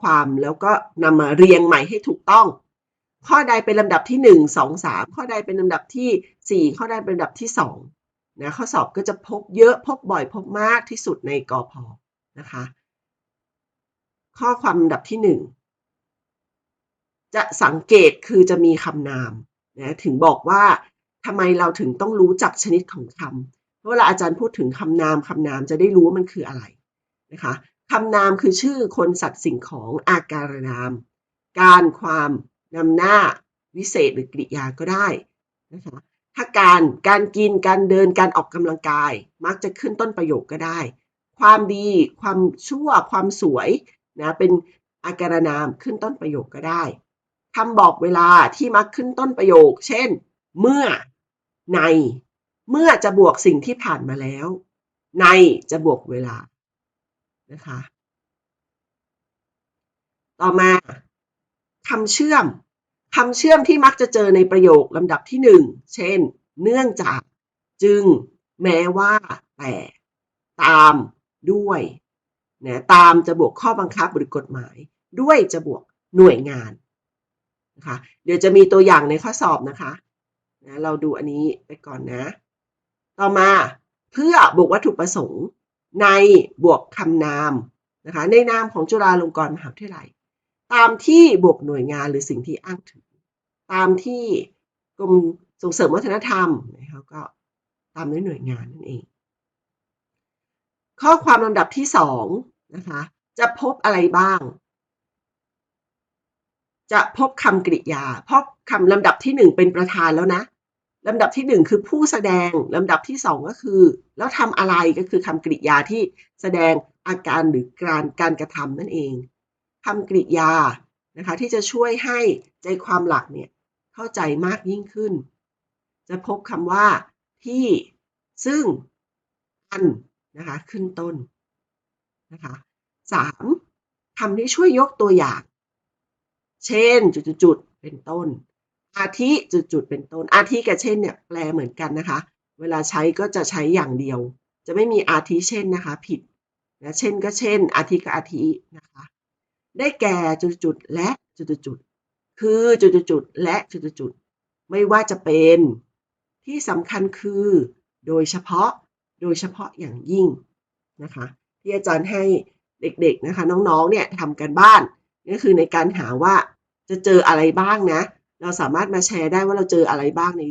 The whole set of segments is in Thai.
ความแล้วก็นำมาเรียงใหม่ให้ถูกต้อง ข้อใดเป็นลำดับที่หนึ่งสองสามข้อใดเป็นลำดับที่สี่ข้อใดเป็นลำดับที่สองนะ ข้อสอบก็จะพบเยอะพบบ่อยพบมากที่สุดในกอพอนะคะ ข้อความลำดับที่หนึ่งจะสังเกตคือจะมีคำนามนะถึงบอกว่าทำไมเราถึงต้องรู้จักชนิดของคำเพราะเวลาอาจารย์พูดถึงคำนามคำนามจะได้รู้ว่ามันคืออะไรนะคะ คำนามคือชื่อคนสัตว์สิ่งของอาการนาม การความนำหน้าวิเศษหรือกริยาก็ได้นะคะถ้าการการกินการเดินการออกกำลังกาย มักจะขึ้นต้นประโยคก็ได้ ความดี ความชั่ว ความสวยนะเป็นอาการนามขึ้นต้นประโยคก็ได้คำบอกเวลาที่มักขึ้นต้นประโยค เช่น เมื่อใน เมื่อจะบวกสิ่งที่ผ่านมาแล้ว ในจะบวกเวลา นะคะ ต่อมาคำเชื่อมคำเชื่อมที่มักจะเจอในประโยคลำดับที่หนึ่งเช่น เนื่องจาก จึง แม้ว่า แต่ ตาม ด้วยนะตามจะบวกข้อบังคับหรือกฎหมาย ด้วยจะบวกหน่วยงานนะคะเดี๋ยวจะมีตัวอย่างในข้อสอบนะคะนะเราดูอันนี้ไปก่อนนะ ต่อมาเพื่อบวกวัตถุประสงค์ ในบวกคำนามนะคะในนามของจุฬาลงกรณ์มหาวิทยาลัย ตามที่บวกหน่วยงานหรือสิ่งที่อ้างถึง ตามที่กรมส่งเสริมวัฒนธรรมนะคะก็ตามด้วยหน่วยงานนั่นเอง ข้อความลำดับที่สองนะคะจะพบอะไรบ้าง จะพบคำกริยา เพราะคำลำดับที่หนึ่งเป็นประธานแล้วนะ ลำดับที่หนึ่งคือผู้แสดงลำดับที่สองก็คือ แล้วทำอะไรก็คือคำกริยาที่แสดงอาการหรือการการกระทำนั่นเองคำกริยานะคะที่จะช่วยให้ใจความหลักเนี่ยเข้าใจมากยิ่งขึ้น จะพบคำว่าที่ซึ่งอันนะคะขึ้นต้นนะคะสามคำที่ช่วยยกตัวอย่าง เช่นจุดๆเป็นต้น อาทิจุดๆเป็นต้น อาทิกับเช่นเนี่ยแปลเหมือนกันนะคะ เวลาใช้ก็จะใช้อย่างเดียว จะไม่มีอาทิเช่นนะคะ ผิดนะเช่นก็เช่น อาทิกับอาทินะคะ ได้แก่จุดๆและจุดๆคือจุดๆและจุดๆไม่ว่าจะเป็นที่สำคัญคือ โดยเฉพาะโดยเฉพาะอย่างยิ่งนะคะที่อาจารย์ให้เด็กๆนะคะ น้องๆเนี่ยทำกันบ้านนี่คือในการหาว่าจะเจออะไรบ้างนะ เราสามารถมาแชร์ได้ว่าเราเจออะไรบ้างใน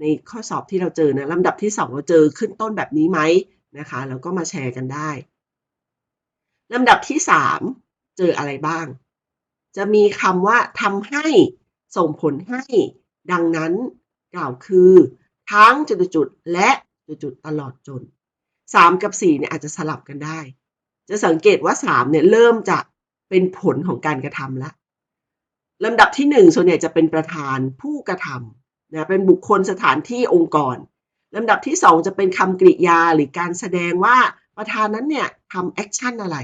ในข้อสอบที่เราเจอนะลำดับที่ 2 เราเจอขึ้นต้นแบบนี้ไหมนะคะแล้วก็มาแชร์กันได้ลำดับที่ 3 เจออะไรบ้าง จะมีคำว่าทำให้ส่งผลให้ ดังนั้นกล่าวคือ ทั้งจุดๆและจุดๆตลอดจน 3 กับ4เนี่ยอาจจะสลับกันได้ จะสังเกตว่า 3เนี่ยเริ่มจะเป็นผลของการกระทำแล้ว ลำดับที่ 1 ส่วนใหญ่จะเป็นประธานผู้กระทำนะเป็นบุคคลสถานที่องค์กรลำดับที่ 2 จะเป็นคำกริยาหรือการแสดงว่าประธานนั้นเนี่ยทำแอคชั่นอะไร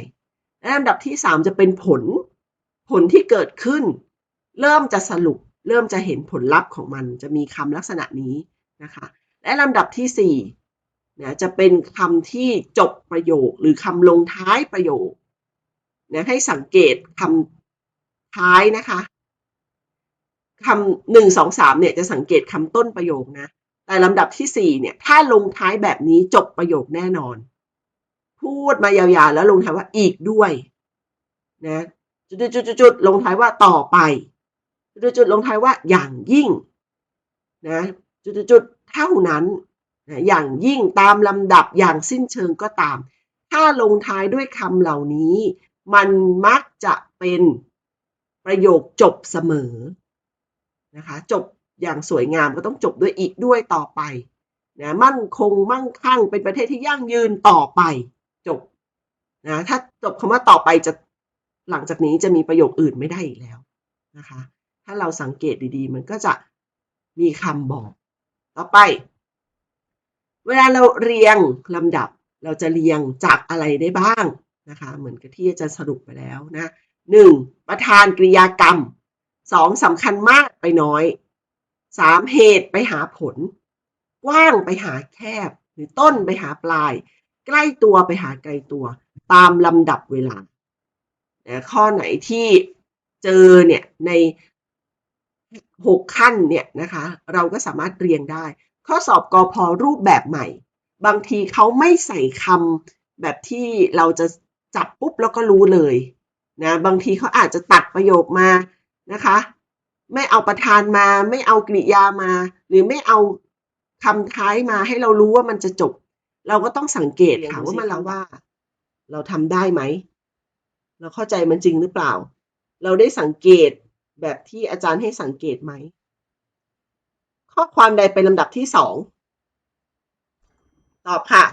และลำดับที่ 3 จะเป็นผล ผลที่เกิดขึ้น เริ่มจะสรุป เริ่มจะเห็นผลลัพธ์ของมันจะมีคำลักษณะนี้นะคะและลำดับที่4นะจะเป็นคำที่จบประโยคหรือคำลงท้ายประโยคนะให้สังเกตคำท้ายนะคะ คำหนึ่งสองสามเนี่ยจะสังเกตคำต้นประโยคนะ แต่ลำดับที่สี่เนี่ยถ้าลงท้ายแบบนี้จบประโยคแน่นอน พูดมายาวๆแล้วลงท้ายว่าอีกด้วยนะจุดๆๆลงท้ายว่าต่อไปจุดๆลงท้ายว่าอย่างยิ่งนะจุดๆเท่านั้นนะอย่างยิ่งตามลำดับอย่างสิ้นเชิงก็ตาม ถ้าลงท้ายด้วยคำเหล่านี้ มันมักจะเป็นประโยคจบเสมอ นะคะ จบอย่างสวยงามก็ต้องจบด้วยอีกด้วยต่อไปนะมั่นคงมั่งคั่งเป็นประเทศที่ยั่งยืนต่อไป จบนะถ้าจบคำว่าต่อไปจะหลังจากนี้จะมีประโยคอื่นไม่ได้อีกแล้วนะคะ ถ้าเราสังเกตดีๆ มันก็จะมีคำบอก ต่อไป เวลาเราเรียงลำดับเราจะเรียงจากอะไรได้บ้างนะคะ เหมือนกับที่อาจารย์สรุปไปแล้วนะหนึ่งประธานกริยากรรม สองสำคัญมากไปน้อยสามเหตุไปหาผล กว้างไปหาแคบ หรือต้นไปหาปลาย ใกล้ตัวไปหาไกลตัว ตามลำดับเวลาข้อไหนที่เจอเนี่ยในหกขั้นเนี่ยนะคะเราก็สามารถเรียงได้ ข้อสอบกอพอรูปแบบใหม่ บางทีเขาไม่ใส่คำแบบที่เราจะจับปุ๊บแล้วก็รู้เลยนะบางทีเขาอาจจะตัดประโยคมา นะคะ ไม่เอาประธานมา ไม่เอากริยามา หรือไม่เอาคำท้ายมาให้เรารู้ว่ามันจะจบ เราก็ต้องสังเกตค่ะว่ามันเราว่า เราทำได้ไหม เราเข้าใจมันจริงหรือเปล่า เราได้สังเกตแบบที่อาจารย์ให้สังเกตไหม ข้อความใดเป็นลำดับที่สองตอบค่ะ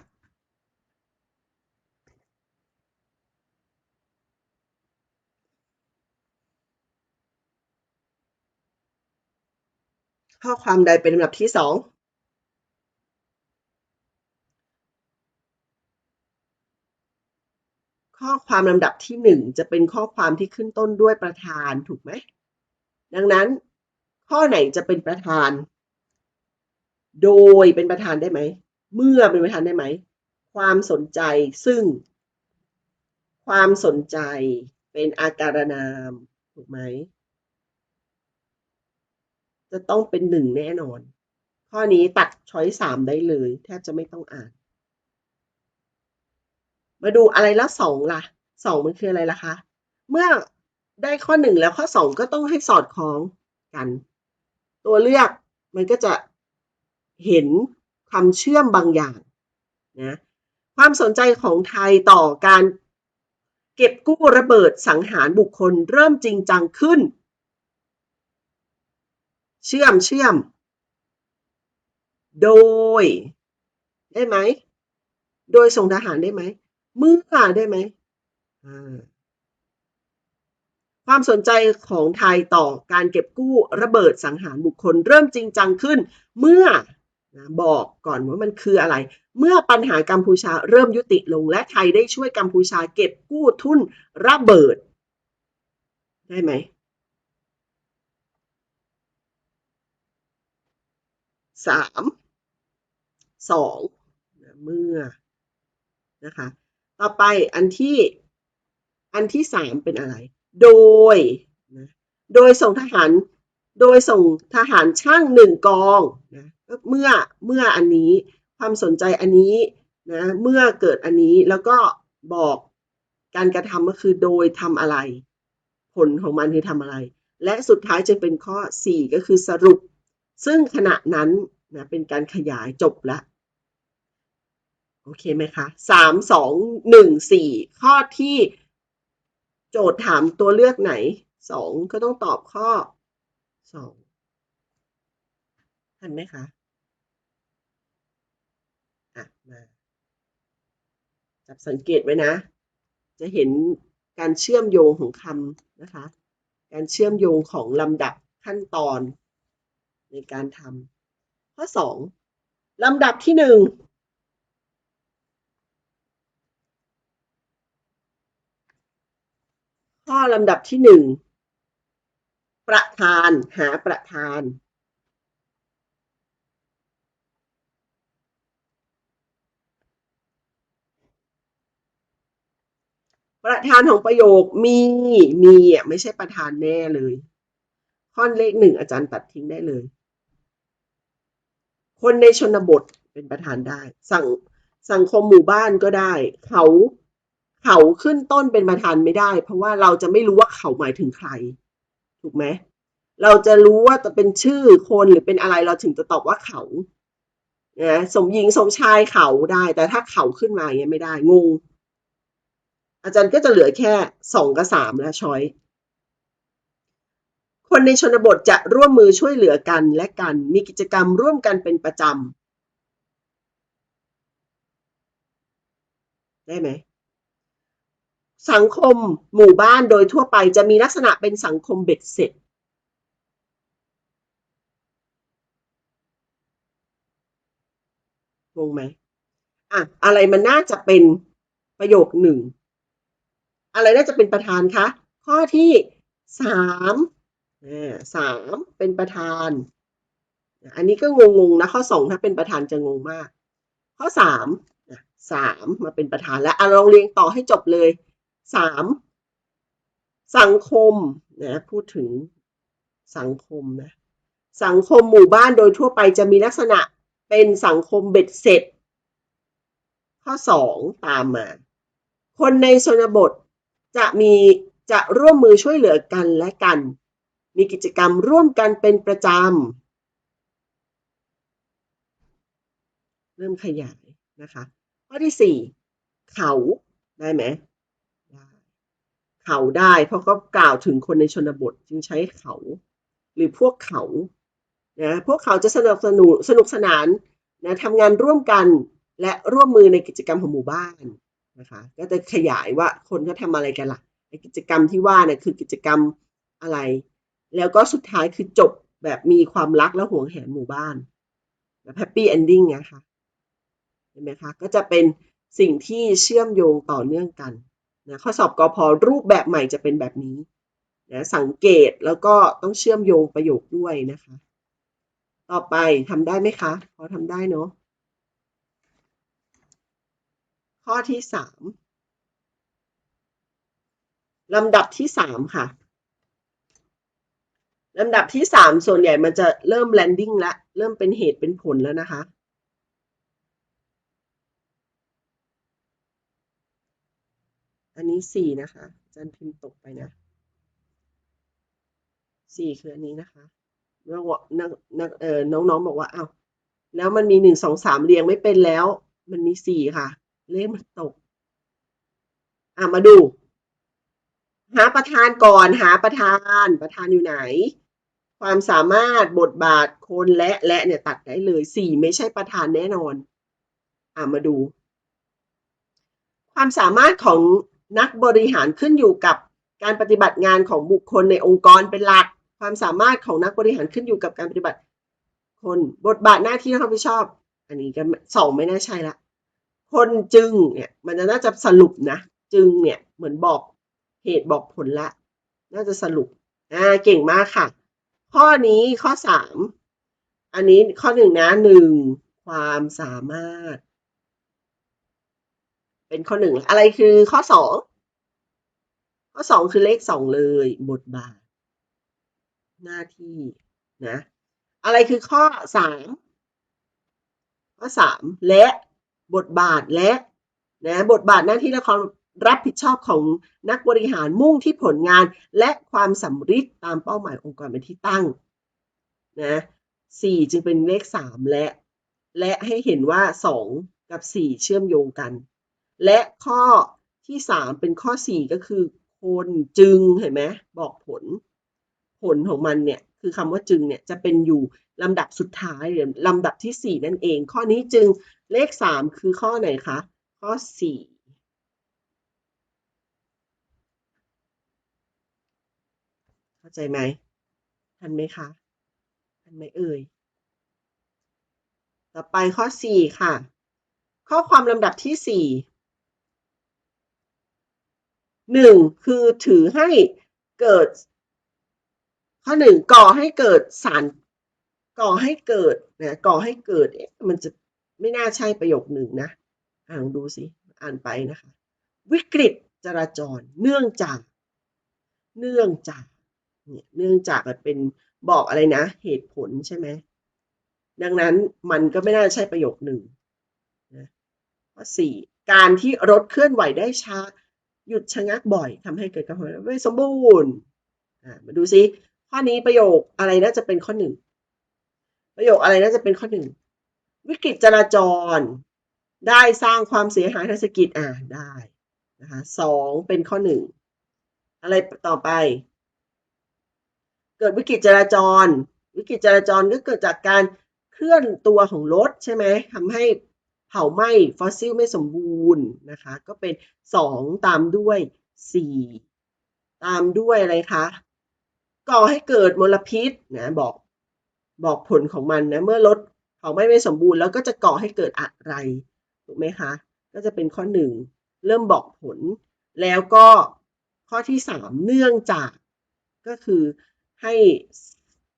ข้อความใดเป็นลำดับที่สองข้อความลำดับที่หนึ่งจะเป็นข้อความที่ขึ้นต้นด้วยประธานถูกไหม ดังนั้น ข้อไหนจะเป็นประธาน โดยเป็นประธานได้ไหม เมื่อเป็นประธานได้ไหม ความสนใจซึ่ง ความสนใจเป็นอาการนามถูกไหม จะต้องเป็นหนึ่งแน่นอน ข้อนี้ตัดช้อยสามได้เลย แทบจะไม่ต้องอ่าน มาดูอะไรละสองล่ะสองมันคืออะไรล่ะคะ เมื่อได้ข้อหนึ่งแล้วข้อสองก็ต้องให้สอดคล้องกัน ตัวเลือกมันก็จะเห็นความเชื่อมบางอย่างนะความสนใจของไทยต่อการเก็บกู้ระเบิดสังหารบุคคลเริ่มจริงจังขึ้น เชื่อมเชื่อม โดย ได้ไหม โดยส่งทหารได้ไหมเมื่อได้ไหมความสนใจของไทยต่อการเก็บกู้ระเบิดสังหารบุคคลเริ่มจริงจังขึ้น เมื่อนะบอกก่อนว่ามันคืออะไร เมื่อปัญหากัมพูชาเริ่มยุติลงและไทยได้ช่วยกัมพูชาเก็บกู้ทุนระเบิด ได้ไหม สามสองเมื่อนะคะ ต่อไปอันที่อันที่สามเป็นอะไร โดยนะโดยส่งทหาร โดยส่งทหารช่างหนึ่งกองนะเมื่อเมื่ออันนี้ความสนใจอันนี้นะเมื่อเกิดอันนี้แล้วก็บอกการกระทำก็คือโดยทำอะไร ผลของมันคือทำอะไร และสุดท้ายจะเป็นข้อ 4 ก็คือสรุป ซึ่งขณะนั้นนะเป็นการขยายจบแล้วโอเคไหมคะสามสองหนึ่งสี่ข้อที่โจทย์ถามตัวเลือกไหนสองก็ต้องตอบข้อสองทันไหมคะอะมาจับสังเกตไว้นะ จะเห็นการเชื่อมโยงของคำนะคะ การเชื่อมโยงของลำดับขั้นตอน ในการทำข้อสองลำดับที่หนึ่งข้อลำดับที่หนึ่งประธานหาประธานประธานของประโยคมี มีอะไม่ใช่ประธานแน่เลย ข้อเลขหนึ่งอาจารย์ตัดทิ้งได้เลย คนในชนบทเป็นประธานได้ สังสังคมหมู่บ้านก็ได้ เขาเขาขึ้นต้นเป็นประธานไม่ได้ เพราะว่าเราจะไม่รู้ว่าเขาหมายถึงใคร ถูกไหมเราจะรู้ว่าจะเป็นชื่อคนหรือเป็นอะไรเราถึงจะตอบว่าเขานะสมหญิงสมชายเขาได้ แต่ถ้าเขาขึ้นมาอย่างเงี้ยไม่ได้งงอาจารย์ก็จะเหลือแค่สองกับสามแล้วช้อย คนในชนบทจะร่วมมือช่วยเหลือกันและกัน มีกิจกรรมร่วมกันเป็นประจำ ได้ไหม สังคมหมู่บ้านโดยทั่วไปจะมีลักษณะเป็นสังคมเบ็ดเสร็จ งงไหมอะอะไรมันน่าจะเป็นประโยคหนึ่ง อะไรน่าจะเป็นประธานคะ ข้อที่สาม สามเป็นประธาน อันนี้ก็งงๆนะข้อสองถ้าเป็นประธานจะงงมาก ข้อสามสามมาเป็นประธานแล้วอะลองเรียงต่อให้จบเลยสามสังคมนะพูดถึงสังคมนะสังคมหมู่บ้านโดยทั่วไปจะมีลักษณะเป็นสังคมเบ็ดเสร็จ ข้อสองตามมา คนในชนบทจะมีจะร่วมมือช่วยเหลือกันและกัน มีกิจกรรมร่วมกันเป็นประจำ เริ่มขยายนะคะ ข้อที่สี่เขาได้ไหมเขาได้เพราะเขากล่าวถึงคนในชนบทจึงใช้เขา หรือพวกเขานะพวกเขาจะสนับสนุนสนุกสนานนะทำงานร่วมกันและร่วมมือในกิจกรรมของหมู่บ้านนะคะก็จะขยายว่าคนเขาทำอะไรกันล่ะกิจกรรมที่ว่านี่คือกิจกรรมอะไร แล้วก็สุดท้ายคือจบแบบมีความรักและห่วงแหนหมู่บ้านแบบแฮปปี้เอนดิ้งนะคะเห็นไหมคะก็จะเป็นสิ่งที่เชื่อมโยงต่อเนื่องกันนะข้อสอบกอพอรูปแบบใหม่จะเป็นแบบนี้นะสังเกตแล้วก็ต้องเชื่อมโยงประโยคด้วยนะคะ ต่อไปทำได้ไหมคะ พอทำได้เนาะข้อที่สามลำดับที่สามค่ะ ลำดับที่สามส่วนใหญ่มันจะเริ่มแลนดิ้งแล้วเริ่มเป็นเหตุเป็นผลแล้วนะคะ อันนี้สี่นะคะจารย์พิมพ์ตกไปนะสี่คืออันนี้นะคะแล้วนักนักเออน้องๆบอกว่าอ้าวแล้วมันมีหนึ่งสองสามเรียงไม่เป็นแล้ว มันมีสี่ค่ะ เลขมันตก อะมาดู หาประธานก่อนหาประธานประธานอยู่ไหน ความสามารถบทบาทคนและและเนี่ยตัดได้เลยสี่ไม่ใช่ประธานแน่นอนอะมาดู ความสามารถของนักบริหารขึ้นอยู่กับการปฏิบัติงานของบุคคลในองค์กรเป็นหลัก ความสามารถของนักบริหารขึ้นอยู่กับการปฏิบัติ คนบทบาทหน้าที่ที่เขาไม่ชอบ อันนี้ก็สองไม่น่าใช่ละ คนจึงเนี่ยมันจะน่าจะสรุปนะ จึงเนี่ยเหมือนบอกเหตุบอกผลละ น่าจะสรุปอ่าเก่งมากค่ะ ข้อนี้ข้อสามอันนี้ข้อหนึ่งนะหนึ่งความสามารถ เป็นข้อหนึ่งอะไรคือข้อสองข้อสองคือเลขสองเลย บทบาท หน้าที่นะ อะไรคือข้อสามข้อสามและบทบาทและนะบทบาทหน้าที่และความ รับผิดชอบของนักบริหารมุ่งที่ผลงานและความสำเร็จตามเป้าหมายองค์กรเป็นที่ตั้งนะสี่จึงเป็นเลขสามและ และให้เห็นว่าสองกับสี่เชื่อมโยงกัน และข้อที่สามเป็นข้อสี่ก็คือคนจึงเห็นไหมบอกผล ผลของมันเนี่ยคือคำว่าจึงเนี่ยจะเป็นอยู่ลำดับสุดท้ายหรือลำดับที่สี่นั่นเอง ข้อนี้จึงเลขสามคือข้อไหนคะข้อสี่เข้า ใจไหมทันไหมคะทันไหมเอ่ยต่อไปข้อสี่ค่ะ ข้อความลำดับที่สี่หนึ่งคือถือให้เกิด ข้อหนึ่งก่อให้เกิดสาร ก่อให้เกิดนะก่อให้เกิดเอ๊ะมันจะไม่น่าใช่ประโยคหนึ่งนะ อ่านดูสิ อ่านไปนะคะ วิกฤตจราจร เนื่องจาก เนื่องจาก เนี่ยเนื่องจากมันเป็นบอกอะไรนะ เหตุผลใช่ไหมดังนั้นมันก็ไม่น่าใช่ประโยคหนึ่งนะข้อสี่การที่รถเคลื่อนไหวได้ช้า หยุดชะงักบ่อยทำให้เกิดการไม่สมบูรณ์อ่ามาดูซิข้อนี้ประโยคอะไรน่าจะเป็นข้อหนึ่งประโยคอะไรน่าจะเป็นข้อหนึ่งวิกฤตจราจร ได้สร้างความเสียหายทางเศรษฐกิจอ่าได้นะคะสองเป็นข้อหนึ่งอะไรต่อไป กิดวิกฤตจราจร วิกฤตจราจรก็เกิดจากการเคลื่อนตัวของรถใช่ไหมทำให้เผาไหม้ฟอสซิลไม่สมบูรณ์นะคะ ก็เป็นสองตามด้วยสี่ตามด้วยอะไรคะก่อให้เกิดมลพิษนะบอกบอกผลของมันนะเมื่อรถเผาไหม้ไม่สมบูรณ์ แล้วก็จะก่อให้เกิดอะไรถูกไหมคะก็จะเป็นข้อหนึ่งเริ่มบอกผล แล้วก็ข้อที่สามเนื่องจากก็คือ ให้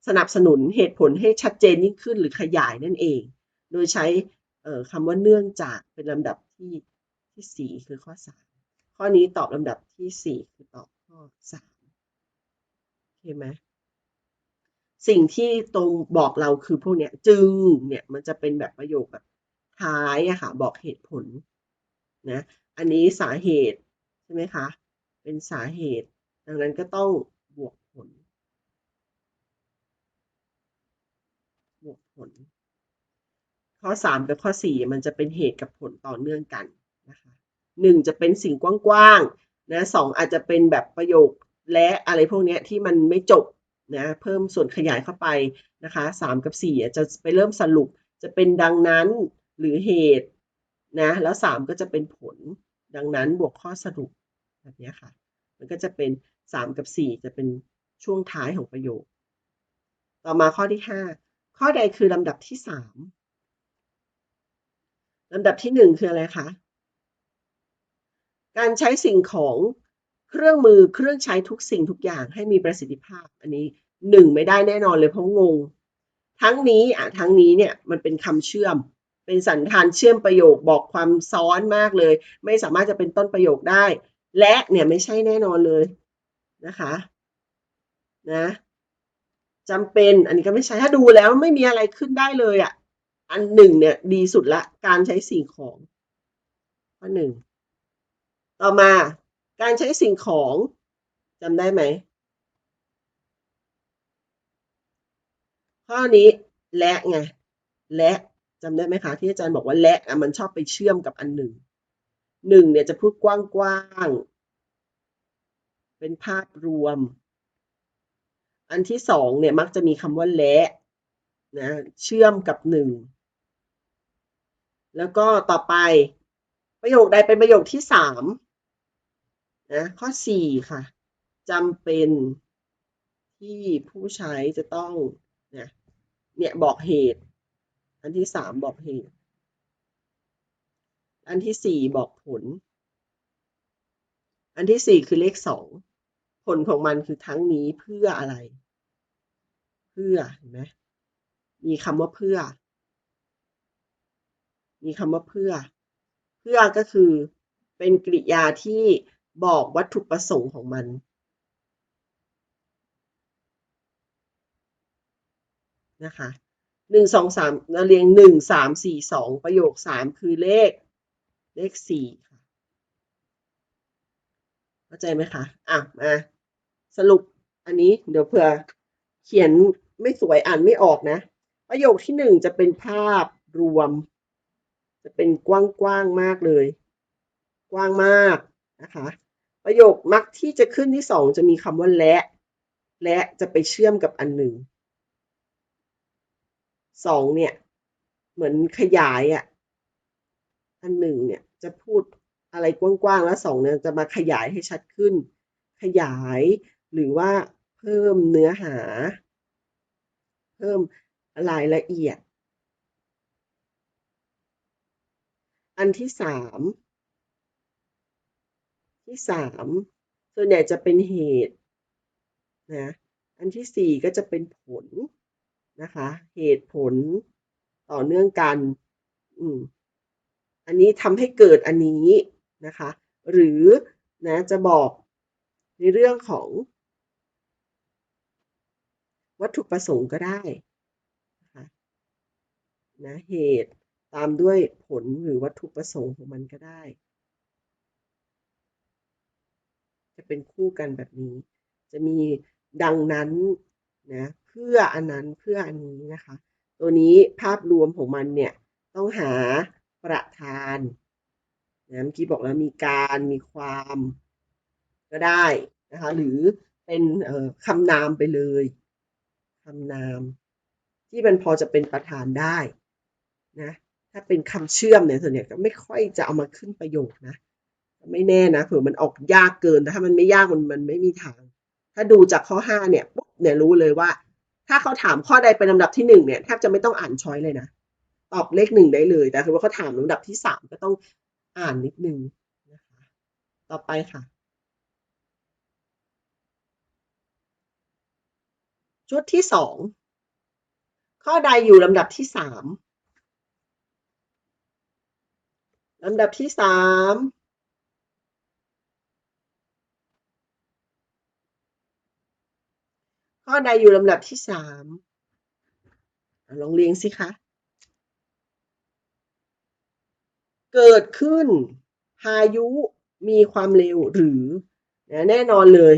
สนับสนุนเหตุผลให้ชัดเจนยิ่งขึ้นหรือขยายนั่นเอง โดยใช้คำว่าเนื่องจากเป็นลำดับที่ที่สี่คือข้อสามข้อนี้ตอบลำดับที่สี่คือตอบข้อสามไหมสิ่งที่ตรงบอกเราคือพวกเนี้ยจึงเนี่ยมันจะเป็นแบบประโยคแบบท้ายอะค่ะบอกเหตุผลนะอันนี้สาเหตุใช่ไหมคะเป็นสาเหตุ ดังนั้นก็ต้องบวกผล บวกผล ข้อสามกับข้อสี่มันจะเป็นเหตุกับผลต่อเนื่องกันนะคะหนึ่งจะเป็นสิ่งกว้างๆนะสองอาจจะเป็นแบบประโยคและอะไรพวกนี้ที่มันไม่จบนะเพิ่มส่วนขยายเข้าไปนะคะสามกับสี่จะไปเริ่มสรุปจะเป็นดังนั้นหรือเหตุนะแล้วสามก็จะเป็นผลดังนั้นบวกข้อสรุปแบบนี้ค่ะ มันก็จะเป็นสามกับสี่จะเป็นช่วงท้ายของประโยค ต่อมาข้อที่ห้า ข้อใดคือลำดับที่สามลำดับที่หนึ่งคืออะไรคะ การใช้สิ่งของเครื่องมือเครื่องใช้ทุกสิ่งทุกอย่างให้มีประสิทธิภาพ อันนี้หนึ่งไม่ได้แน่นอนเลยเพราะงง ทั้งนี้อะทั้งนี้เนี่ยมันเป็นคำเชื่อม เป็นสันธานเชื่อมประโยคบอกความซ้อนมากเลย ไม่สามารถจะเป็นต้นประโยคได้ และเนี่ยไม่ใช่แน่นอนเลยนะคะ นะ จำเป็น อันนี้ก็ไม่ใช่ถ้าดูแล้วไม่มีอะไรขึ้นได้เลยอะ อันหนึ่งเนี่ยดีสุดละ การใช้สิ่งของข้อหนึ่งต่อมาการใช้สิ่งของจำได้ไหม ข้อนี้และไงและจำได้ไหมคะ ที่อาจารย์บอกว่าและมันชอบไปเชื่อมกับอันหนึ่งหนึ่งเนี่ยจะพูดกว้างๆเป็นภาพรวม อันที่สองเนี่ยมักจะมีคำว่าและนะเชื่อมกับหนึ่งแล้วก็ต่อไปประโยคใดเป็นประโยคที่สามนะข้อสี่ค่ะจำเป็นที่ผู้ใช้จะต้องเนี่ยเนี่ยบอกเหตุ อันที่สามบอกเหตุ อันที่สี่บอกผล อันที่สี่คือเลขสอง ผลของมันคือทั้งนี้เพื่ออะไร เพื่อเห็นไหมมีคำว่าเพื่อ มีคำว่าเพื่อ เพื่อก็คือเป็นกริยาที่บอกวัตถุประสงค์ของมัน นะคะหนึ่งสองสามเราเรียงหนึ่งสามสี่สองประโยคสามคือเลข เลขสี่ค่ะ เข้าใจไหมคะ อะ มา สรุปอันนี้เดี๋ยวเผื่อเขียนไม่สวยอ่านไม่ออกนะ ประโยคที่หนึ่งจะเป็นภาพรวม จะเป็นกว้างๆมากเลย กว้างมากนะคะ ประโยคมักที่จะขึ้นที่สองจะมีคำว่าและ และจะไปเชื่อมกับอันหนึ่งสองเนี่ย เหมือนขยายอะอันหนึ่งเนี่ยจะพูดอะไรกว้างๆแล้วสองเนี่ยจะมาขยายให้ชัดขึ้น ขยาย หรือว่าเพิ่มเนื้อหา เพิ่มรายละเอียด อันที่สามที่สามส่วนใหญ่จะเป็นเหตุนะอันที่สี่ก็จะเป็นผลนะคะ เหตุผลต่อเนื่องกัน อืมอันนี้ทำให้เกิดอันนี้นะคะ หรือนะจะบอกในเรื่องของ วัตถุประสงค์ก็ได้นะคะนะเหตุตามด้วยผลหรือวัตถุประสงค์ของมันก็ได้ จะเป็นคู่กันแบบนี้ จะมีดังนั้นนะเพื่ออันนั้นเพื่ออันนี้นะคะ ตัวนี้ภาพรวมของมันเนี่ยต้องหาประธานนะเมื่อกี้บอกแล้วมีการมีความก็ได้นะคะหรือเป็นคำนามไปเลย คำนาม ที่มันพอจะเป็นประธานได้นะถ้าเป็นคำเชื่อมเนี่ยส่วนใหญ่ก็ไม่ค่อยจะเอามาขึ้นประโยคนะไม่แน่นะเผื่อมันออกยากเกินแต่ถ้ามันไม่ยากมันมันไม่มีทาง ถ้าดูจากข้อห้าเนี่ยปุ๊บเนี่ยรู้เลยว่า ถ้าเขาถามข้อใดเป็นลำดับที่หนึ่งเนี่ยแทบจะไม่ต้องอ่านช้อยเลยนะตอบเลขหนึ่งได้เลยแต่ถ้าว่าเขาถามลำดับที่สามก็ต้องอ่านนิดนึงนะคะต่อไปค่ะ ชุดที่สองข้อใดอยู่ลำดับที่สามลำดับที่สามข้อใดอยู่ลำดับที่สามลองเรียงสิคะ เกิดขึ้นพายุมีความเร็วหรือ แน่นอนเลย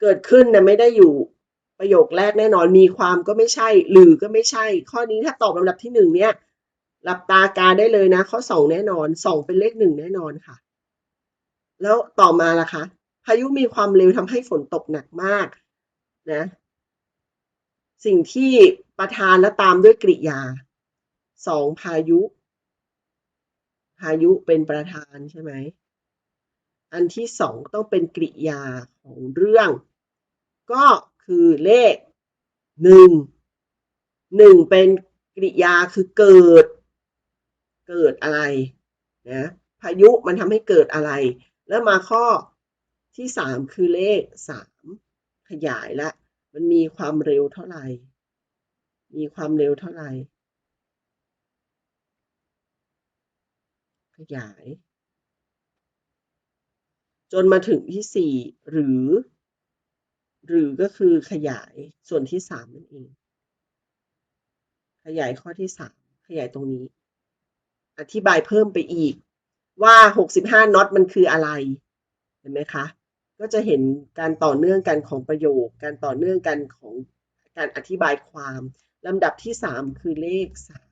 เกิดขึ้นนะไม่ได้อยู่ ประโยคแรกแน่นอนมีความก็ไม่ใช่ หรือก็ไม่ใช่ ข้อนี้ถ้าตอบลำดับที่หนึ่งเนี่ยหลับตากาได้เลยนะ ข้อสองแน่นอนสองเป็นเลขหนึ่งแน่นอนค่ะ แล้วต่อมาล่ะคะ พายุมีความเร็วทำให้ฝนตกหนักมากนะ สิ่งที่ประธานและตามด้วยกริยาสองพายุ พายุเป็นประธานใช่ไหมอันที่สองต้องเป็นกริยาของเรื่อง ก็ คือเลขหนึ่งหนึ่งเป็นกริยาคือเกิด เกิดอะไรนะพายุมันทำให้เกิดอะไร แล้วมาข้อที่สามคือเลขสามขยายละ มันมีความเร็วเท่าไหร่ มีความเร็วเท่าไหร่ ขยาย จนมาถึงที่สี่หรือ หรือก็คือขยายส่วนที่สามนั่นเอง ขยายข้อที่สามขยายตรงนี้ อธิบายเพิ่มไปอีกว่าหกสิบห้าน็อตมันคืออะไร เห็นไหมคะ ก็จะเห็นการต่อเนื่องกันของประโยค การต่อเนื่องกันของการอธิบายความลำดับที่สามคือเลขสาม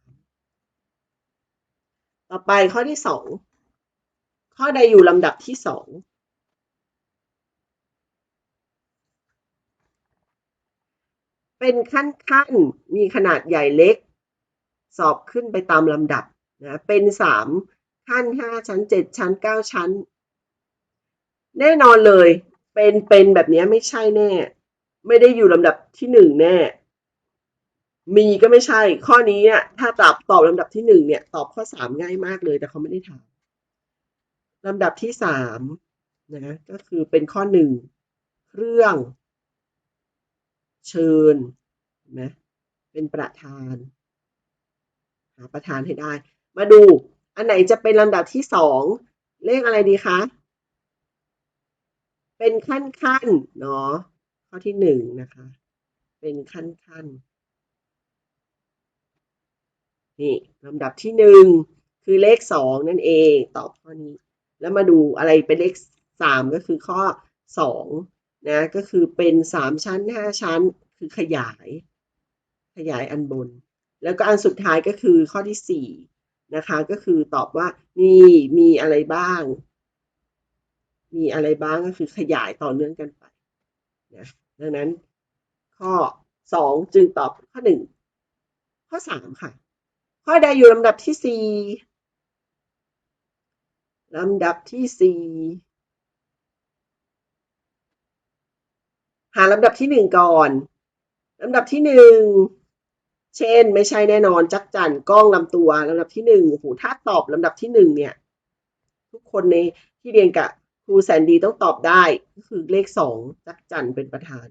ต่อไปข้อที่สองข้อใดอยู่ลำดับที่สอง เป็นขั้นขั้นๆ มีขนาดใหญ่เล็ก สอบขึ้นไปตามลำดับนะเป็นสามขั้นห้าชั้นเจ็ดชั้นเก้าชั้น แน่นอนเลย เป็นเป็นแบบนี้ไม่ใช่แน่ ไม่ได้อยู่ลำดับที่หนึ่งแน่ มีก็ไม่ใช่ ข้อนี้เนี่ยถ้าตอบตอบลำดับที่หนึ่งเนี่ย ตอบข้อสามง่ายมากเลย แต่เขาไม่ได้ถามลำดับที่สามนะก็คือเป็นข้อหนึ่งเครื่อง เชิญนไหมเป็นประธาน หาประธานให้ได้ มาดูอันไหนจะเป็นลำดับที่สองเลขอะไรดีคะ เป็นขั้นขั้นเนาะข้อที่หนึ่งนะคะ เป็นขั้นขั้นนี่ลำดับที่หนึ่งคือเลขสองนั่นเอง ตอบข้อนี้ แล้วมาดูอะไรเป็นเลขสามก็คือข้อสอง นะก็คือเป็นสามชั้นห้าชั้นคือขยาย ขยายอันบน แล้วก็อันสุดท้ายก็คือข้อที่สี่นะคะก็คือตอบว่ามีมีอะไรบ้าง มีอะไรบ้างก็คือขยายต่อเนื่องกันไปนะดังนั้นข้อสองจึงตอบข้อหนึ่งข้อสามค่ะ ข้อใดอยู่ลำดับที่สี่ลำดับที่สี่ หาลำดับที่หนึ่งก่อนลำดับที่หนึ่งเช่น ไม่ใช่แน่นอนจักจันกล้องลำตัวลำดับที่หนึ่งโอ้โหถ้าตอบลำดับที่หนึ่งเนี่ยทุกคนในที่เรียนกับครูแสนดีต้องตอบได้ก็คือเลขสองจักจันเป็นประธาน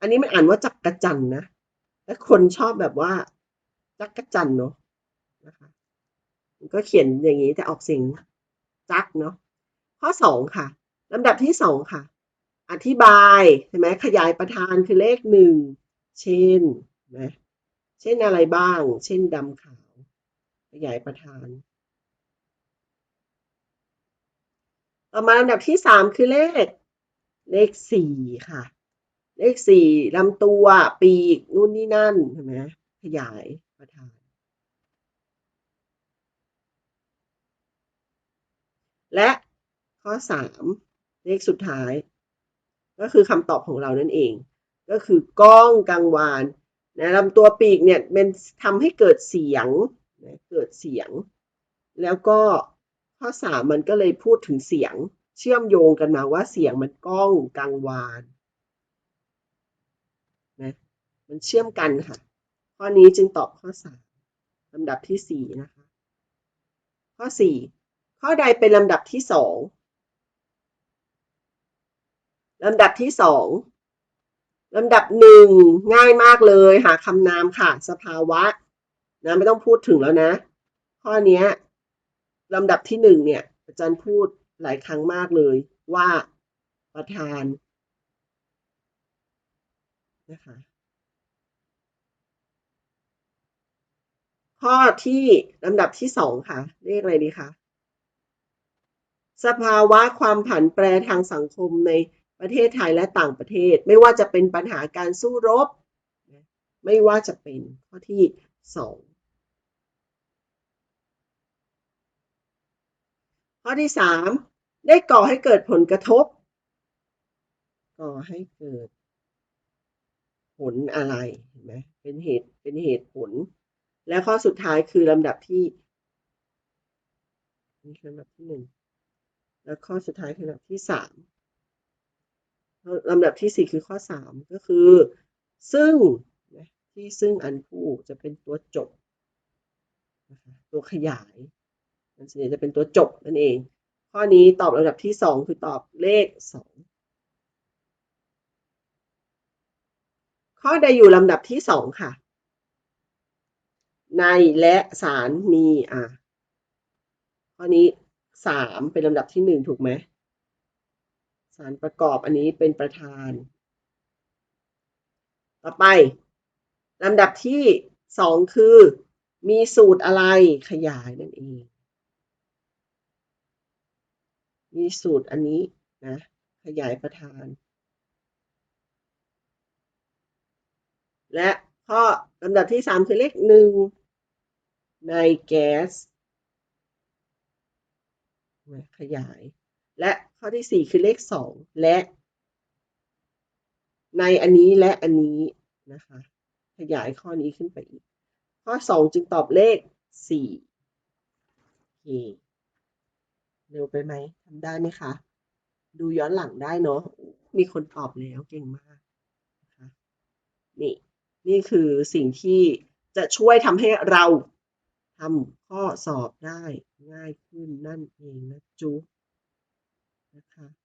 อันนี้มันอ่านว่าจักกระจันนะและคนชอบแบบว่าจักกระจันเนาะนะคะก็เขียนอย่างนี้แต่ออกเสียงจักเนาะข้อสองค่ะลำดับที่สองค่ะ อธิบายใช่ไหมขยายประธานคือเลขหนึ่งเช่นนะเช่นอะไรบ้าง เช่นดำขาว ขยายประธานต่อมาลำดับที่สามคือเลข เลขสี่ค่ะ เลขสี่ลำตัวปีกนู่นนี่นั่นใช่ไหมขยายประธาน และข้อสามเลขสุดท้าย ก็คือคำตอบของเรานั่นเอง ก็คือก้องกังวานนะลำตัวปีกเนี่ยเป็นทำให้เกิดเสียงนะเกิดเสียง แล้วก็ข้อสามมันก็เลยพูดถึงเสียงเชื่อมโยงกันมาว่าเสียงมันก้องกังวานนะมันเชื่อมกันค่ะ ข้อนี้จึงตอบข้อสามลำดับที่สี่นะคะ ข้อสี่ข้อใดเป็นลำดับที่สอง ลำดับที่สองลำดับหนึ่งง่ายมากเลยหาคำนามค่ะ สภาวะนะไม่ต้องพูดถึงแล้วนะ ข้อนี้ลำดับที่หนึ่งเนี่ยอาจารย์พูดหลายครั้งมากเลยว่าประธานนะคะข้อที่ลำดับที่สองค่ะเรียกอะไรดีคะสภาวะความผันแปรทางสังคมใน ประเทศไทยและต่างประเทศ ไม่ว่าจะเป็นปัญหาการสู้รบ ไม่ว่าจะเป็นข้อที่สองข้อที่สามได้ก่อให้เกิดผลกระทบ ก่อให้เกิดผลอะไรเห็นไหมเป็นเหตุเป็นเหตุผล และข้อสุดท้ายคือลำดับที่นี่คือลำดับที่หนึ่งแล้วข้อสุดท้ายคือลำดับที่สาม ลำดับที่สี่คือข้อสามก็คือ ซึ่งที่ซึ่งอันผู้จะเป็นตัวจบนะคะตัวขยาย มันส่วนใหญ่จะเป็นตัวจบนั่นเอง ข้อนี้ตอบลำดับที่สองคือตอบเลขสองข้อใดอยู่ลำดับที่สองค่ะ ในและสารมีอะข้อนี้สามเป็นลำดับที่หนึ่งถูกไหมารประกอบอันนี้เป็นประธาน ต่อไปลำดับที่สองคือ มีสูตรอะไรขยายนั่นเอง มีสูตรอันนี้นะขยายประธาน และข้อลำดับที่สามคือเลขหนึ่งในแก๊สขยาย และ ข้อที่สี่คือเลขสองและ ในอันนี้และอันนี้นะคะ ขยายข้อนี้ขึ้นไปอีก ข้อสองจึงตอบเลขสี่โอเคเร็วไปไหมทำได้ไหมคะ ดูย้อนหลังได้เนาะมีคนตอบแล้วเก่งมากนะคะนี่นี่คือสิ่งที่จะช่วยทำให้เราทำข้อสอบได้ง่ายขึ้นนั่นเองนะจุ นะคะ